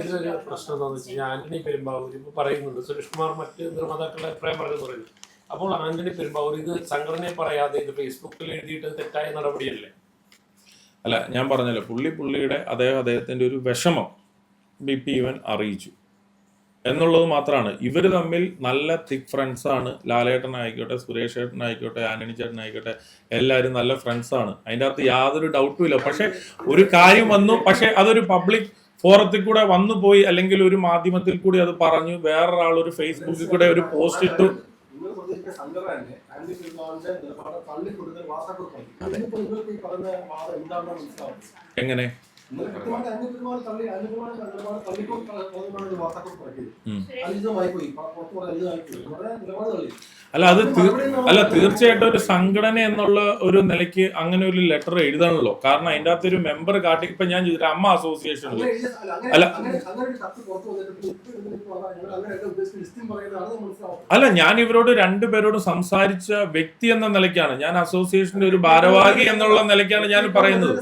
ഇതിലൊരു പ്രശ്നം എന്താണെന്ന് വെച്ച് കഴിഞ്ഞാൽ ആന്റണി പെരുമ്പാവൂർ ഇപ്പൊ പറയുന്നുണ്ട്. സുരേഷ് കുമാർ മറ്റ് നിർമ്മാതാക്കളുടെ അഭിപ്രായം പറഞ്ഞു പറയുന്നു അപ്പോൾ ആന്റണി പെരുമ്പാവൂർ ഇത് സംഘടനയെ പറയാതെ ഇത് ഫേസ്ബുക്കിൽ എഴുതിയിട്ട് തെറ്റായ നടപടിയല്ലേ? അല്ല ഞാൻ പറഞ്ഞല്ലോ പുള്ളി പുള്ളിയുടെ അദ്ദേഹം അദ്ദേഹത്തിന്റെ ഒരു വിഷമം ബി പി ഇവൻ അറിയിച്ചു. എന്നുള്ളത് മാത്രമാണ്. ഇവർ തമ്മിൽ നല്ല തിക് ഫ്രണ്ട്സാണ് ലാലേട്ടൻ ആയിക്കോട്ടെ സുരേഷ് ഏട്ടൻ ആയിക്കോട്ടെ ആന്റണി ചേട്ടൻ ആയിക്കോട്ടെ എല്ലാവരും നല്ല ഫ്രണ്ട്സാണ് അതിന്റെ അകത്ത് യാതൊരു ഡൗട്ടും ഇല്ല. പക്ഷെ ഒരു കാര്യം വന്നു. പക്ഷെ അതൊരു പബ്ലിക് ഫോറത്തിൽ കൂടെ വന്നു പോയി അല്ലെങ്കിൽ ഒരു മാധ്യമത്തിൽ കൂടി അത് പറഞ്ഞു വേറൊരാൾ ഒരു ഫേസ്ബുക്കിൽ കൂടെ ഒരു പോസ്റ്റ് ഇട്ടു. എങ്ങനെ? അല്ല അത് അല്ല തീർച്ചയായിട്ടും ഒരു സംഘടന എന്നുള്ള ഒരു നിലയ്ക്ക് അങ്ങനെ ഒരു ലെറ്റർ എഴുതണല്ലോ. കാരണം അതിന്റെ അകത്ത് ഒരു മെമ്പർ കാട്ടി ഇപ്പൊ ഞാൻ ചോദിച്ചു അമ്മ അസോസിയേഷനിൽ അല്ല, അല്ല ഞാൻ ഇവരോട് രണ്ടുപേരോടും സംസാരിച്ച വ്യക്തി എന്ന നിലയ്ക്കാണ്. ഞാൻ അസോസിയേഷന്റെ ഒരു ഭാരവാഹി എന്നുള്ള നിലയ്ക്കാണ് ഞാൻ പറയുന്നത്.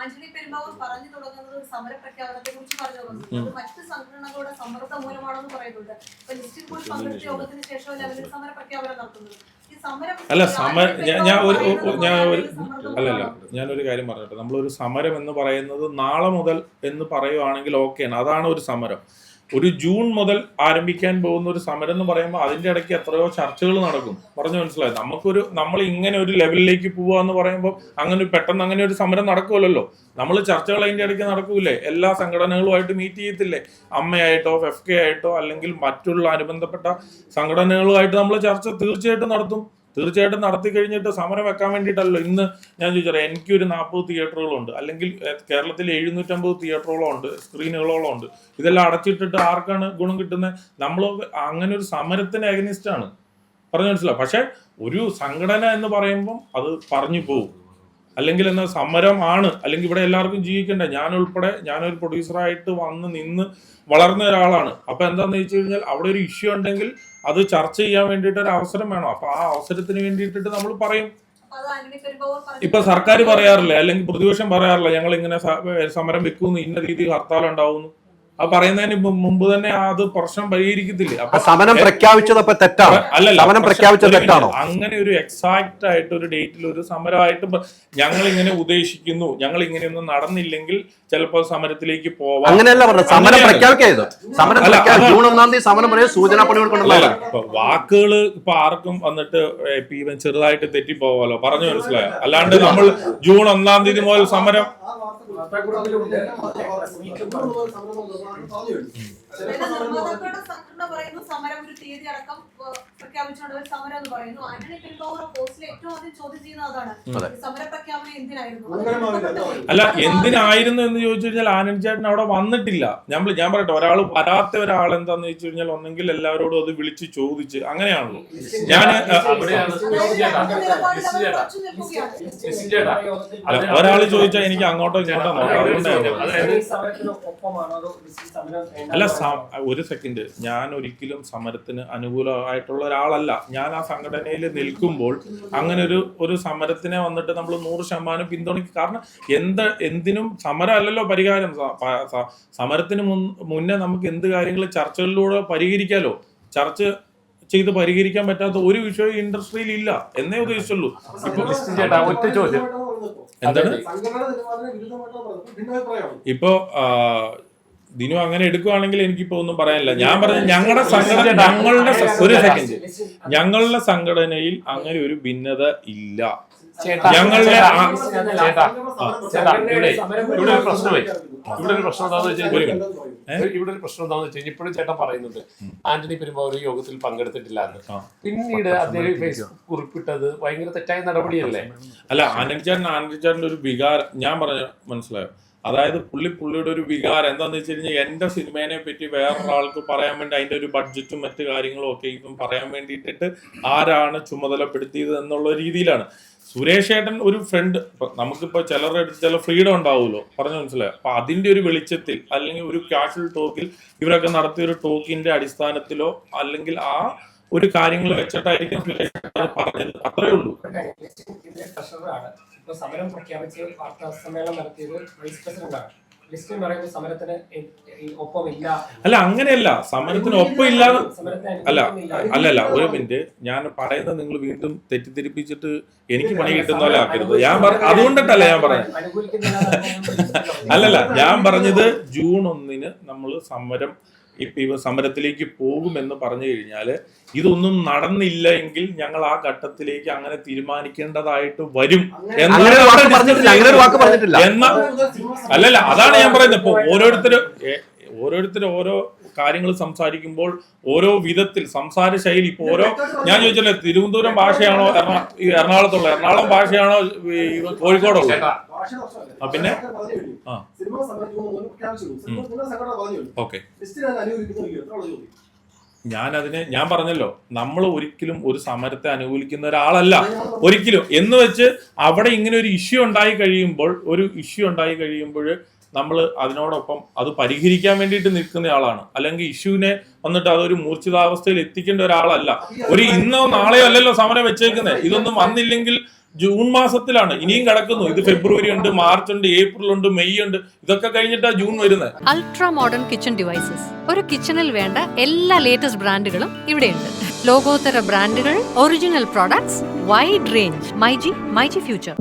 ആന്റണി പെരുമ്പാവൂർ പറഞ്ഞു തുടങ്ങുന്നത് ഒരു സമര പ്രഖ്യാപനത്തെ കുറിച്ച് പറഞ്ഞു തുടങ്ങുന്നത് അത് മറ്റ് സംഘടനകളുടെ സമ്മർദ്ദം മൂലമാണെന്ന് പറയുന്നുണ്ട്. ലിസ്റ്റിൽ കൂടി പങ്കെടുത്ത യോഗത്തിന് ശേഷമല്ല അവർ സമര പ്രഖ്യാപനം നടത്തുന്നത്? അല്ല സമര ഞാൻ ഒരു ഞാൻ ഒരു അല്ലല്ല. ഞാനൊരു കാര്യം പറഞ്ഞിട്ട്. നമ്മളൊരു സമരം എന്ന് പറയുന്നത് നാളെ മുതൽ എന്ന് പറയുവാണെങ്കിൽ ഓക്കെയാണ്. അതാണ് ഒരു സമരം. ഒരു ജൂൺ മുതൽ ആരംഭിക്കാൻ പോകുന്ന ഒരു സമരം എന്ന് പറയുമ്പോൾ അതിന്റെ ഇടയ്ക്ക് എത്രയോ ചർച്ചകൾ നടക്കും. പറഞ്ഞു മനസ്സിലായി? നമുക്കൊരു നമ്മൾ ഇങ്ങനെ ഒരു ലെവലിലേക്ക് പോവുക എന്ന് പറയുമ്പോൾ അങ്ങനെ പെട്ടെന്ന് അങ്ങനെ ഒരു സമരം നടക്കുമല്ലോ നമ്മൾ ചർച്ചകൾ അതിന്റെ ഇടയ്ക്ക് നടക്കൂലേ എല്ലാ സംഘടനകളുമായിട്ട് മീറ്റ് ചെയ്യത്തില്ലേ? അമ്മയായിട്ടോ എഫ് കെ ആയിട്ടോ അല്ലെങ്കിൽ മറ്റുള്ള അനുബന്ധപ്പെട്ട സംഘടനകളുമായിട്ട് നമ്മൾ ചർച്ച തീർച്ചയായിട്ടും നടത്തും. തീർച്ചയായിട്ടും നടത്തി കഴിഞ്ഞിട്ട് സമരം വെക്കാൻ വേണ്ടിയിട്ടല്ലോ ഇന്ന് ഞാൻ ചോദിച്ചാൽ എനിക്കൊരു നാൽപ്പത് തിയേറ്ററുകളുണ്ട്. അല്ലെങ്കിൽ കേരളത്തിൽ എഴുന്നൂറ്റമ്പത് തിയേറ്ററോളം ഉണ്ട് സ്ക്രീനുകളോളം ഉണ്ട് ഇതെല്ലാം അടച്ചിട്ടിട്ട് ആർക്കാണ് ഗുണം കിട്ടുന്നത് നമ്മൾ അങ്ങനെ ഒരു സമരത്തിന് ആണ്. പറഞ്ഞു മനസ്സിലാവും പക്ഷെ ഒരു സംഘടന എന്ന് പറയുമ്പം അത് പറഞ്ഞു പോകും അല്ലെങ്കിൽ എന്ന സമരം ആണ്. അല്ലെങ്കിൽ ഇവിടെ എല്ലാവർക്കും ജീവിക്കണ്ടേ? ഞാൻ ഉൾപ്പെടെ ഞാനൊരു പ്രൊഡ്യൂസറായിട്ട് വന്ന് നിന്ന് വളർന്ന ഒരാളാണ്. അപ്പൊ എന്താന്ന് വെച്ച് കഴിഞ്ഞാൽ അവിടെ ഒരു ഇഷ്യൂ ഉണ്ടെങ്കിൽ അത് ചർച്ച ചെയ്യാൻ വേണ്ടിയിട്ട് ഒരു അവസരം വേണം. അപ്പൊ ആ അവസരത്തിന് വേണ്ടിയിട്ട് നമ്മൾ പറയും. ഇപ്പൊ സർക്കാർ പറയാറില്ല അല്ലെങ്കിൽ പ്രതിപക്ഷം പറയാറില്ല ഞങ്ങൾ ഇങ്ങനെ സമരം വെക്കുന്നു ഇന്ന രീതിയിൽ ഹർത്താൽ ഉണ്ടാവുന്നു അത് പറയുന്നതിന് മുമ്പ് തന്നെ അത് പ്രശ്നം പരിഹരിക്കത്തില്ലേ? ആ അപ്പൊ സമനം പ്രഖ്യാപിച്ചത് അപ്പൊ തെറ്റാണ്. അല്ലല്ല സമനം പ്രഖ്യാപിച്ചത് തെറ്റാണോ. അങ്ങനെ ഒരു എക്സാക്ട് ആയിട്ട് ഒരു ഡേറ്റിൽ ഒരു സമരമായിട്ട് ഞങ്ങൾ ഇങ്ങനെ ഉദ്ദേശിക്കുന്നു. ഞങ്ങൾ ഇങ്ങനെയൊന്നും നടന്നില്ലെങ്കിൽ ചിലപ്പോൾ സമരത്തിലേക്ക് പോവാം. അങ്ങനെയല്ല പറഞ്ഞത്. സമരം. പ്രഖ്യാപിക്കരുത് സമരം ജൂൺ ഒന്നാം തീയതി സമരം പറയുന്നത് സൂചനാ പണി വാക്കുകൾ ഇപ്പൊ വാക്കുകൾ ഇപ്പൊ ആർക്കും വന്നിട്ട് ഇവൻ ചെറുതായിട്ട് തെറ്റിപ്പോവാലോ? പറഞ്ഞു മനസ്സിലായോ? അല്ലാണ്ട് നമ്മൾ ജൂൺ ഒന്നാം തീയതി മുതൽ സമരം സംഘടന പറയുന്നു സമരം ഒരു തീയതി അടക്കം ഏഹ്, പ്രഖ്യാപിച്ചുകൊണ്ട് ഒരു സമരം എന്ന് പറയുന്നു. ആന്റണി പെരുമ്പാവൂർ പോസ്റ്റിൽ ഏറ്റവും ആദ്യം ചോദ്യം ചെയ്യുന്നത് അതാണ്. സമര പ്രഖ്യാപനം എന്തിനായിരുന്നു? അല്ല എന്തിനായിരുന്നു എന്ന് ചോദിച്ചു കഴിഞ്ഞാൽ ആനന്ദ് ചേട്ടൻ അവിടെ വന്നിട്ടില്ല. ഞാൻ ഞാൻ പറയട്ടെ ഒരാൾ വരാത്ത ഒരാൾ എന്താന്ന് ചോദിച്ചു കഴിഞ്ഞാൽ ഒന്നെങ്കിൽ എല്ലാവരോടും അത് വിളിച്ച് ചോദിച്ച് അങ്ങനെയാണല്ലോ. ഞാൻ ഒരാൾ ചോദിച്ചാൽ എനിക്ക് അങ്ങോട്ടോ അതായത് അല്ല ഒരു സെക്കൻഡ് ഞാൻ ഒരിക്കലും സമരത്തിന് അനുകൂലമായിട്ടുള്ള ഒരാളല്ല. ഞാൻ ആ സംഘടനയിൽ നിൽക്കുമ്പോൾ അങ്ങനെ ഒരു ഒരു സമരത്തിനെ വന്നിട്ട് നമ്മൾ നൂറ് ശതമാനം പിന്തുണയ്ക്കും കാരണം എന്ത് എന്തിനും സമരം അല്ലല്ലോ പരിഹാരം സമരത്തിന് മുന്നേ നമുക്ക് എന്ത് കാര്യങ്ങൾ ചർച്ചകളിലൂടെ പരിഹരിക്കാലോ? ചർച്ച ചെയ്ത് പരിഹരിക്കാൻ പറ്റാത്ത ഒരു വിഷയം ഇൻഡസ്ട്രിയിൽ ഇല്ല. എന്നേ ഉദ്ദേശിച്ചുള്ളൂ. ഒറ്റ ചോദ്യം. എന്താണ്? ഇപ്പോ ദിനു അങ്ങനെ എടുക്കുവാണെങ്കിൽ എനിക്കിപ്പോ ഒന്നും പറയാനില്ല. ഞാൻ പറഞ്ഞ ഞങ്ങളുടെ സംഘടന ഞങ്ങളുടെ ഒരു സെക്കൻഡ് ഞങ്ങളുടെ സംഘടനയിൽ അങ്ങനെ ഒരു ഭിന്നത ഇല്ല. ഞങ്ങളുടെ ചേട്ടാ, ഇവിടെ ഇവിടെ ഒരു പ്രശ്നമേ ഇവിടെ ഒരു പ്രശ്നം എന്താണെന്ന് വെച്ച് കഴിഞ്ഞാൽ ഇവിടെ ഒരു പ്രശ്നം എന്താണെന്ന് വെച്ച് കഴിഞ്ഞാൽ ഇപ്പോഴും ചേട്ടൻ പറയുന്നുണ്ട് ആന്റണി പെരുമ്പോ ഒരു യോഗത്തിൽ പങ്കെടുത്തിട്ടില്ല എന്ന്. പിന്നീട് അദ്ദേഹം ഫേസ്ബുക്ക് കുറിപ്പിട്ടത് ഭയങ്കര തെറ്റായ നടപടിയല്ലേ? അല്ല ആനന്ദ്ചാരൻ ആനന്ദ്ചാരന്റെ ഒരു വികാരം ഞാൻ പറഞ്ഞ മനസ്സിലായോ? അതായത് പുള്ളി പുള്ളിയുടെ ഒരു വികാരം എന്താണെന്ന് വെച്ച് കഴിഞ്ഞാൽ എന്റെ സിനിമേനെ പറ്റി വേറൊരാൾക്ക് പറയാൻ വേണ്ടി അതിന്റെ ഒരു ബഡ്ജറ്റും മറ്റു കാര്യങ്ങളും ഒക്കെ ഇപ്പം പറയാൻ വേണ്ടിയിട്ട് ആരാണ് ചുമതലപ്പെടുത്തിയത് എന്നുള്ള രീതിയിലാണ്. സുരേഷ് ഏട്ടൻ ഒരു ഫ്രണ്ട് നമുക്കിപ്പോ ചിലരുടെ അടുത്ത് ചില ഫ്രീഡം ഉണ്ടാവുമല്ലോ. പറഞ്ഞു മനസ്സിലായി? അപ്പൊ അതിന്റെ ഒരു വെളിച്ചത്തിൽ അല്ലെങ്കിൽ ഒരു കാഷ്വൽ ടോക്കിൽ ഇവരൊക്കെ നടത്തിയ ഒരു ടോക്കിന്റെ അടിസ്ഥാനത്തിലോ അല്ലെങ്കിൽ ആ ഒരു കാര്യങ്ങൾ വെച്ചിട്ടായിരിക്കും സുരേഷ് ഏട്ടൻ പറഞ്ഞത്. അത്രേ ഉള്ളൂ. സമരം പ്രഖ്യാപിച്ച് വാർത്താ സമ്മേളനം നടത്തിയത് വൈസ് പ്രസിഡന്റാണ് പറയുമ്പോൾ സമരത്തിന് ഒപ്പമില്ല. അല്ല അങ്ങനെയല്ല. സമരത്തിന് ഒപ്പം ഇല്ലാതെ സമരത്തെ അല്ല അല്ലല്ല ഒരു മിനിറ്റ്. ഞാൻ പറയുന്നത് നിങ്ങൾ വീണ്ടും തെറ്റിദ്ധരിപ്പിച്ചിട്ട് എനിക്ക് പണി കിട്ടുന്ന പോലെ ആക്കരുത്. ഞാൻ പറ അതുകൊണ്ടിട്ടല്ല ഞാൻ പറഞ്ഞത്. അല്ലല്ല ഞാൻ പറഞ്ഞത് ജൂൺ ഒന്നിന് നമ്മൾ സമരം ഇപ്പൊ ഇവ സമരത്തിലേക്ക് പോകുമെന്ന് പറഞ്ഞു കഴിഞ്ഞാൽ ഇതൊന്നും നടന്നില്ല എങ്കിൽ ഞങ്ങൾ ആ ഘട്ടത്തിലേക്ക് അങ്ങനെ തീരുമാനിക്കേണ്ടതായിട്ട് വരും എന്ന അങ്ങനെ ഒരു വാക്ക് അവിടെ പറഞ്ഞിട്ടില്ല. അങ്ങനെ ഒരു വാക്ക് പറഞ്ഞിട്ടില്ല. എന്നാ അല്ലല്ല അതാണ് ഞാൻ പറയുന്നത്. ഇപ്പൊ ഓരോരുത്തർ ഓരോരുത്തർ ഓരോ കാര്യങ്ങൾ സംസാരിക്കുമ്പോൾ ഓരോ വിധത്തിൽ സംസാര ശൈലി ഇപ്പൊ ഓരോ ഞാൻ ചോദിച്ചല്ലേ തിരുവനന്തപുരം ഭാഷയാണോ എറണാകുളത്തുള്ള എറണാകുളം ഭാഷയാണോ കോഴിക്കോടുള്ള ആ, പിന്നെ? ആ. ഓക്കെ. ഞാൻ അതിനെ ഞാൻ പറഞ്ഞല്ലോ നമ്മൾ ഒരിക്കലും ഒരു സമരത്തെ അനുകൂലിക്കുന്ന ഒരാളല്ല. ഒരിക്കലും. എന്ന് വെച്ച് അവിടെ ഇങ്ങനെ ഒരു ഇഷ്യൂ ഉണ്ടായി കഴിയുമ്പോൾ ഒരു ഇഷ്യൂ ഉണ്ടായി കഴിയുമ്പോൾ നമ്മൾ അതിനോടൊപ്പം അത് പരിഹരിക്കാൻ വേണ്ടിയിട്ട് നിൽക്കുന്ന ആളാണ്. അല്ലെങ്കിൽ ഇഷ്യൂവിനെ വന്നിട്ട് അതൊരു മൂർച്ഛിതാവസ്ഥയിൽ എത്തിക്കേണ്ട ഒരാളല്ല. ഒരു ഇന്നോ നാളെയോ അല്ലല്ലോ സമരം വെച്ചേക്കുന്നത് ഇതൊന്നും വന്നില്ലെങ്കിൽ ജൂൺ മാസത്തിലാണ്. ഇനിയും കിടക്കുന്നു. ഇത് ഫെബ്രുവരി ഉണ്ട് മാർച്ച് ഉണ്ട് ഏപ്രിൽ ഉണ്ട് മെയ് ഉണ്ട്. ഇതൊക്കെ കഴിഞ്ഞിട്ടാ ജൂൺ വരുന്നത് അൾട്രാ മോഡേൺ കിച്ചൺ ഡിവൈസസ്. ഒരു കിച്ചണിൽ വേണ്ട എല്ലാ ലേറ്റസ്റ്റ് ബ്രാൻഡുകളും ഇവിടെയുണ്ട്. ലോകോത്തര ബ്രാൻഡുകൾ original products wide range. MyG myG future.